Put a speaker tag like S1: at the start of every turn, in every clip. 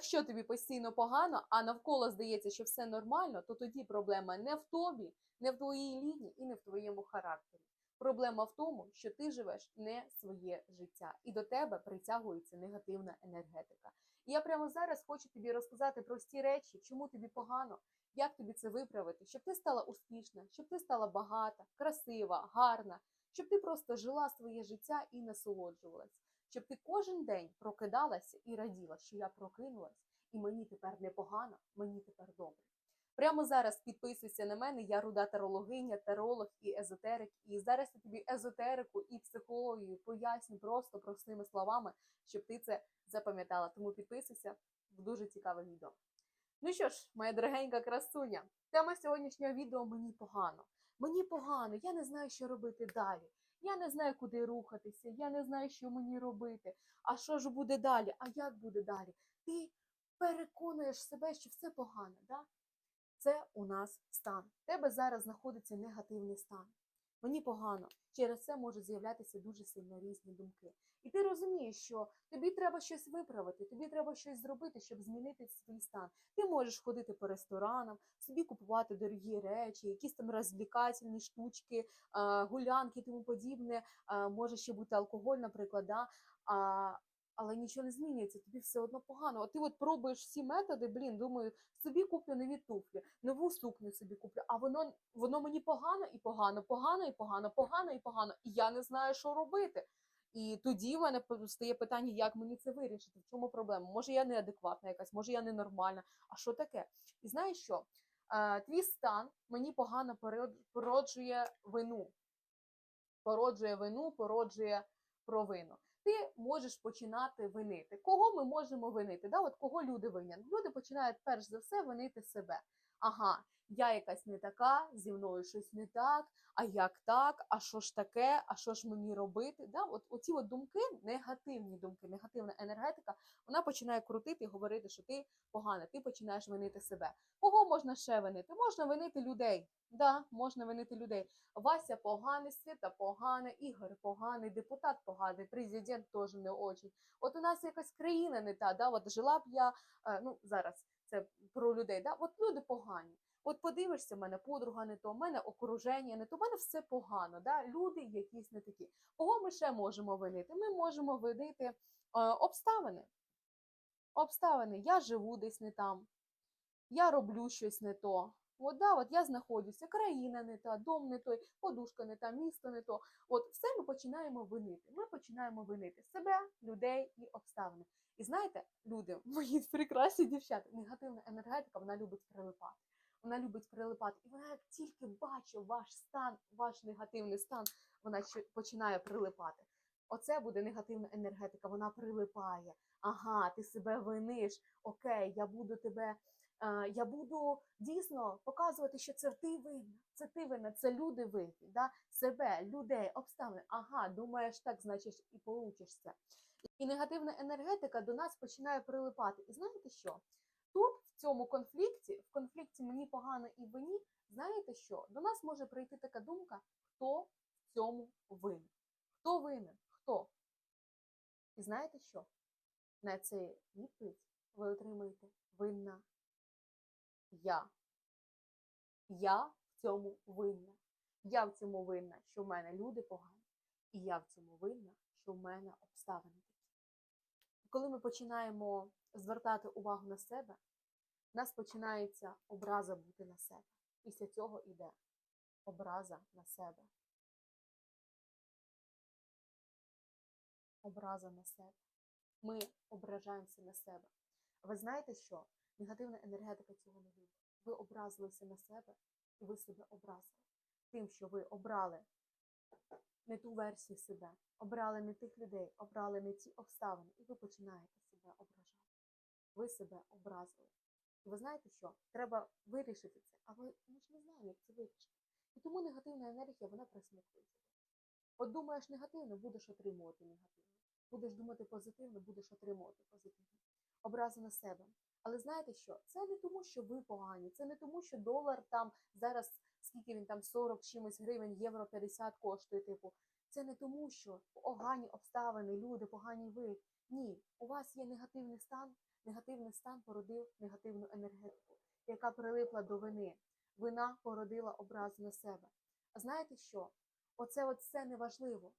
S1: Якщо тобі постійно погано, а навколо здається, що все нормально, то тоді проблема не в тобі, не в твоїй лінії і не в твоєму характері. Проблема в тому, що ти живеш не своє життя, і до тебе притягується негативна енергетика. І я прямо зараз хочу тобі розказати прості речі, чому тобі погано, як тобі це виправити, щоб ти стала успішна, щоб ти стала багата, красива, гарна, щоб ти просто жила своє життя і насолоджувалась, щоб ти кожен день прокидалася і раділа, що я прокинулась, і мені тепер не погано, мені тепер добре. Прямо зараз підписуйся на мене, я руда тарологиня, таролог і езотерик. І зараз я тобі езотерику і психологію поясню просто простими словами, щоб ти це запам'ятала. Тому підписуйся в дуже цікаве відео. Ну що ж, моя дорогенька красуня, тема сьогоднішнього відео мені погано. Мені погано, я не знаю, що робити далі. Я не знаю, куди рухатися, я не знаю, що мені робити. А що ж буде далі? А як буде далі? Ти переконуєш себе, що все погано, да? Це у нас стан. В тебе зараз знаходиться негативний стан. Мені погано. Через це можуть з'являтися дуже сильно різні думки. І ти розумієш, що тобі треба щось виправити, тобі треба щось зробити, щоб змінити свій стан. Ти можеш ходити по ресторанам, собі купувати дорогі речі, якісь там розвлікательні штучки, гулянки і тому подібне. Може ще бути алкоголь, наприклад. Да? А, але нічого не змінюється, тобі все одно погано. От ти от пробуєш всі методи, блін, думаю, собі куплю нові туфлі, нову сукню собі куплю, а воно, воно мені погано і погано, погано і погано, погано і погано, і я не знаю, що робити. І тоді в мене стає питання, як мені це вирішити, в чому проблема? Може, я неадекватна якась, може я ненормальна. А що таке? І знаєш що? Твій стан мені погано породжує вину. Породжує вину, породжує провину. Ти можеш починати винити. Кого ми можемо винити? Да? От кого люди винять? Люди починають перш за все винити себе. Ага, я якась не така, зі мною щось не так, а як так, а що ж таке, а що ж мені робити? Да? От оці от думки, негативні думки, негативна енергетика, вона починає крутити і говорити, що ти погана, ти починаєш винити себе. Кого можна ще винити? Можна винити людей. Да, можна винити людей. Вася поганий, Світа погана, Ігор поганий, депутат поганий, президент теж не очень. От у нас якась країна не та, да? от жила б я, е, ну зараз це про людей, да? от люди погані. От подивишся, в мене подруга не то, в мене окруження не то, в мене все погано. Да? Люди якісь не такі. Кого ми ще можемо винити? Ми можемо винити е, обставини. Обставини. Я живу десь не там, я роблю щось не то. От, да, от я знаходжуся, країна не та, дом не той, подушка не та, місто не то. От все ми починаємо винити. Ми починаємо винити себе, людей і обставини. І знаєте, люди, мої прекрасні дівчата, негативна енергетика, вона любить прилипати. Вона любить прилипати. І вона як тільки бачить ваш стан, ваш негативний стан, вона починає прилипати. Оце буде негативна енергетика, вона прилипає. Ага, ти себе виниш. Окей, я буду тебе. е, Я буду дійсно показувати, що це ти винна, це ти винна, це люди винні, да? себе, людей, обставини. Ага, думаєш так, значить і получишся. І негативна енергетика до нас починає прилипати. І знаєте що? Тут, цьому конфлікті, в конфлікті мені погано і вині, знаєте що? До нас може прийти така думка, хто в цьому винен. Хто винен? Хто? І знаєте що? На цей відповідь ви отримаєте винна я. Я в цьому винна. Я в цьому винна, що в мене люди погані. І я в цьому винна, що в мене обставини такі. Коли ми починаємо звертати увагу на себе, в нас починається образа бути на себе. Після цього йде образа на себе. Образа на себе. Ми ображаємося на себе. Ви знаєте що? Негативна енергетика цього не любить. Ви образилися на себе і ви себе образили. Тим, що ви обрали не ту версію себе, обрали не тих людей, обрали не ті обставини, і ви починаєте себе ображати. Ви себе образили. Ви знаєте що? Треба вирішити це, а ви ми ж не знаємо, як це вирішити. І тому негативна енергія вона присмикує. От думаєш негативно, будеш отримувати негативно. Будеш думати позитивно, будеш отримувати позитивно. Образи на себе. Але знаєте що? Це не тому, що ви погані, це не тому, що долар там зараз, скільки він там 40 чимось гривень, євро 50 коштує, типу. Це не тому, що погані обставини, люди, погані ви. Ні, у вас є негативний стан, Негативний стан породив негативну енергетику, яка прилипла до вини. Вина породила образу на себе. А знаєте що? Оце от все неважливо.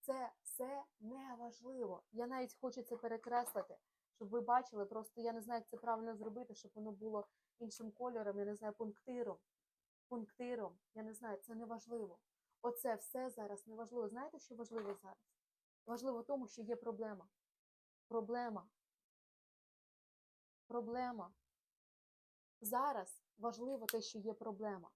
S1: Це все неважливо. Я навіть хочу це перекреслити, щоб ви бачили. Просто я не знаю, як це правильно зробити, щоб воно було іншим кольором, я не знаю, пунктиром. Пунктиром. Я не знаю, це неважливо. Оце все зараз неважливо. Знаєте, що важливо зараз? Важливо тому, що є проблема. Проблема. Проблема. Зараз важливо те, що є проблема.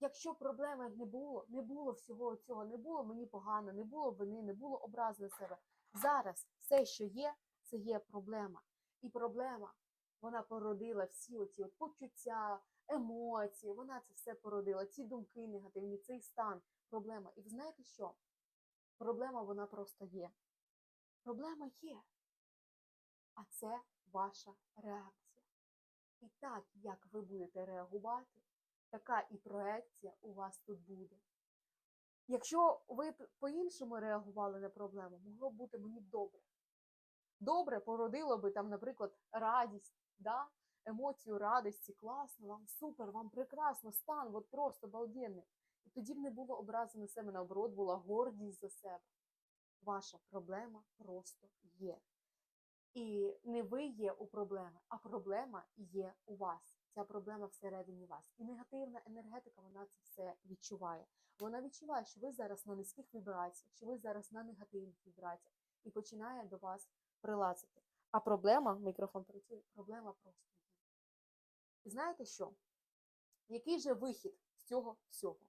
S1: Якщо проблеми не було, не було всього цього, не було мені погано, не було вини, не було образи на себе. Зараз все, що є, це є проблема. І проблема, вона породила всі оці от почуття, емоції, вона це все породила, ці думки негативні, цей стан, проблема. І ви знаєте що? Проблема вона просто є. Проблема є. А це ваша реакція. І так, як ви будете реагувати, така і проекція у вас тут буде. Якщо ви по-іншому реагували на проблему, могло б бути мені добре. Добре породило би там, наприклад, радість, да? емоцію радості, класно, вам супер, вам прекрасно, стан, от просто балденний. І тоді б не було образи на себе, наоборот, була гордість за себе. Ваша проблема просто є. І не ви є у проблеми, а проблема є у вас. Ця проблема всередині вас. І негативна енергетика, вона це все відчуває. Вона відчуває, що ви зараз на низьких вібраціях, що ви зараз на негативних вібраціях, і починає до вас прилазити. А проблема, мікрофон працює, проблема просто. І знаєте що? Який же вихід з цього всього?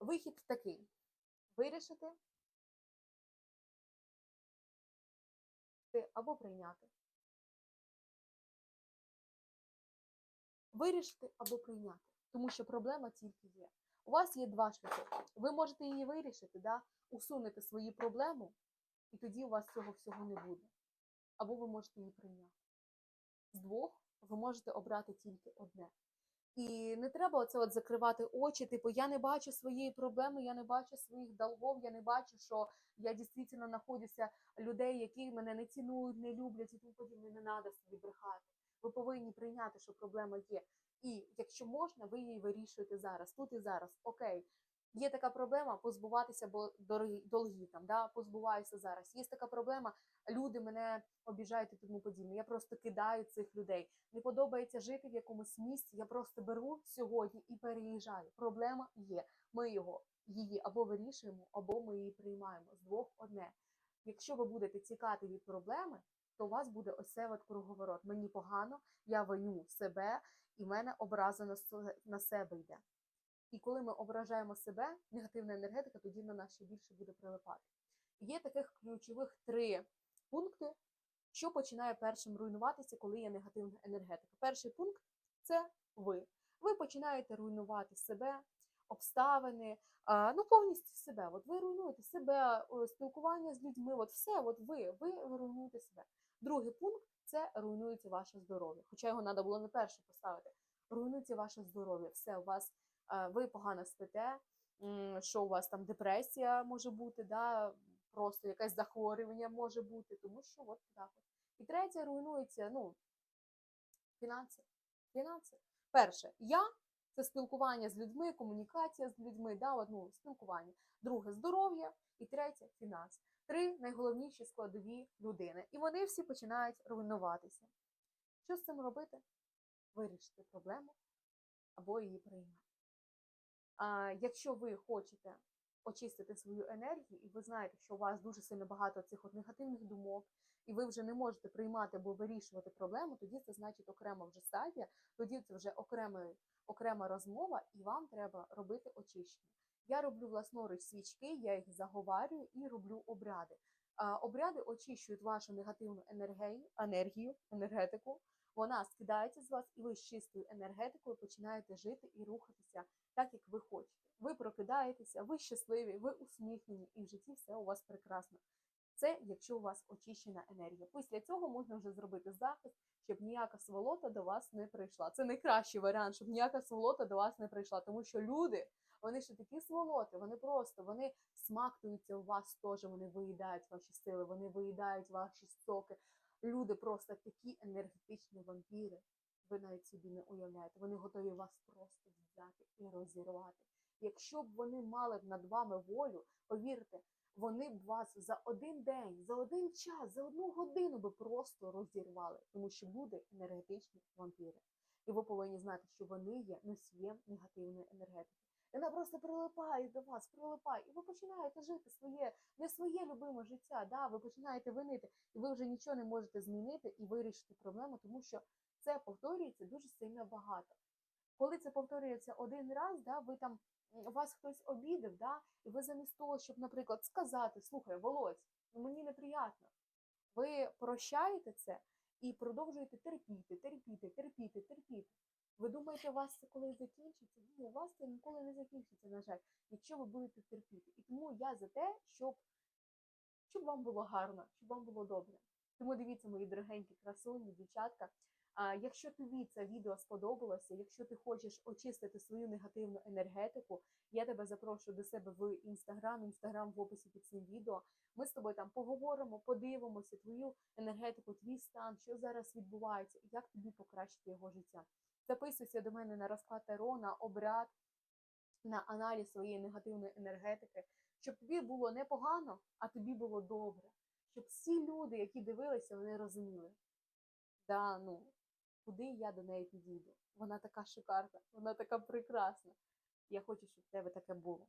S1: Вихід такий: вирішити або прийняти. Вирішити або прийняти, тому що проблема тільки є. У вас є два шляхи. Ви можете її вирішити, да? усунути свою проблему, і тоді у вас цього всього не буде. Або ви можете її прийняти. З двох ви можете обрати тільки одне. І не треба оце от закривати очі, типу, я не бачу своєї проблеми, я не бачу своїх долгов, я не бачу, що я дійсно знаходжуся людей, які мене не цінують, не люблять і тому подібне. Не треба собі брехати. Ви повинні прийняти, що проблема є. І якщо можна, ви її вирішуєте зараз, тут і зараз. Окей, є така проблема позбуватися бо долги там, да, позбуваюся зараз. Є така проблема, люди мене обіжають і тому подібне. Я просто кидаю цих людей. Не подобається жити в якомусь місці. Я просто беру сьогодні і переїжджаю. Проблема є. Ми його її або вирішуємо, або ми її приймаємо. З двох одне. Якщо ви будете тікати від проблеми, то у вас буде ось цей от круговорот. Мені погано, я виню себе, і в мене образа на себе йде. І коли ми ображаємо себе, негативна енергетика тоді на нас ще більше буде прилипати. Є таких ключових три пункти, що починає першим руйнуватися, коли є негативна енергетика. Перший пункт це ви. Ви починаєте руйнувати себе, обставини, ну повністю себе. От ви руйнуєте себе, спілкування з людьми, от все, от ви, ви руйнуєте себе. Другий пункт це руйнується ваше здоров'я. Хоча його треба було не перше поставити. Руйнується ваше здоров'я. Все, у вас ви погано спите, що у вас там депресія може бути, да, просто якесь захворювання може бути, тому що от так. От. І третє руйнується, ну, фінанси. Фінанси. Перше, я це спілкування з людьми, комунікація з людьми, да, от, ну, спілкування. Друге здоров'я. І третє фінанси. Три найголовніші складові людини. І вони всі починають руйнуватися. Що з цим робити? Вирішити проблему або її прийняти. Якщо ви хочете очистити свою енергію, і ви знаєте, що у вас дуже сильно багато цих от негативних думок, і ви вже не можете приймати або вирішувати проблему, тоді це значить окрема вже стадія, тоді це вже окрема, окрема розмова, і вам треба робити очищення. Я роблю власноруч свічки, я їх заговарюю і роблю обряди. Обряди очищують вашу негативну енергію, енергетику. Вона скидається з вас, і ви з чистою енергетикою починаєте жити і рухатися так, як ви хочете. Ви прокидаєтеся, ви щасливі, ви усміхнені, і в житті все у вас прекрасно. Це якщо у вас очищена енергія. Після цього можна вже зробити захист, щоб ніяка сволота до вас не прийшла. Це найкращий варіант, щоб ніяка сволота до вас не прийшла, тому що люди. Вони ще такі сволоти, вони просто вони смактуються у вас теж, вони виїдають ваші сили, вони виїдають ваші соки. Люди просто такі енергетичні вампіри. Ви навіть собі не уявляєте. Вони готові вас просто взяти і розірвати. Якщо б вони мали б над вами волю, повірте, вони б вас за один день, за один час, за одну годину би просто розірвали, тому що люди енергетичні вампіри. І ви повинні знати, що вони є носієм негативної енергетики. Вона просто прилипає до вас, прилипає, і ви починаєте жити своє, не своє любиме життя. Да? Ви починаєте винити, і ви вже нічого не можете змінити і вирішити проблему, тому що це повторюється дуже сильно багато. Коли це повторюється один раз, да, ви там вас хтось обідав, да, і ви замість того, щоб, наприклад, сказати, слухай, Володь, ну мені неприятно, ви прощаєте це і продовжуєте терпіти, терпіти, терпіти, терпіти. Ви думаєте, у вас це колись закінчиться? Ні, у вас це ніколи не закінчиться, на жаль, якщо ви будете терпіти. І тому я за те, щоб, щоб вам було гарно, щоб вам було добре. Тому дивіться, мої дорогенькі красуні, дівчатка. А, якщо тобі це відео сподобалося, якщо ти хочеш очистити свою негативну енергетику, я тебе запрошую до себе в інстаграм. Інстаграм в описі під цим відео. Ми з тобою там поговоримо, подивимося твою енергетику, твій стан, що зараз відбувається, і як тобі покращити його життя. Записуйся до мене на розклад Таро, на обряд, на аналіз своєї негативної енергетики, щоб тобі було не погано, а тобі було добре. Щоб всі люди, які дивилися, вони розуміли. Да, ну, куди я до неї підійду? Вона така шикарна, вона така прекрасна. Я хочу, щоб в тебе таке було.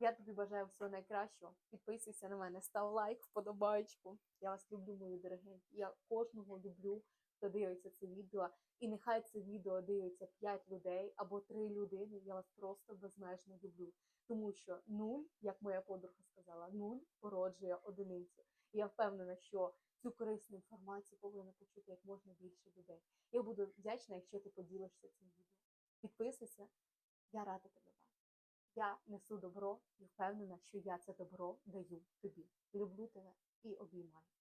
S1: Я тобі бажаю всього найкращого. Підписуйся на мене, став лайк, вподобайку. Я вас люблю, мої дорогенькі. Я кожного люблю, хто дивиться це відео. І нехай це відео дивиться 5 людей або 3 людини. Я вас просто безмежно люблю. Тому що нуль, як моя подруга сказала, нуль породжує одиницю. І я впевнена, що цю корисну інформацію повинна почути як можна більше людей. Я буду вдячна, якщо ти поділишся цим відео. Підписуйся, я рада тебе бачити. Я несу добро і впевнена, що я це добро даю тобі. Люблю тебе і обіймаю.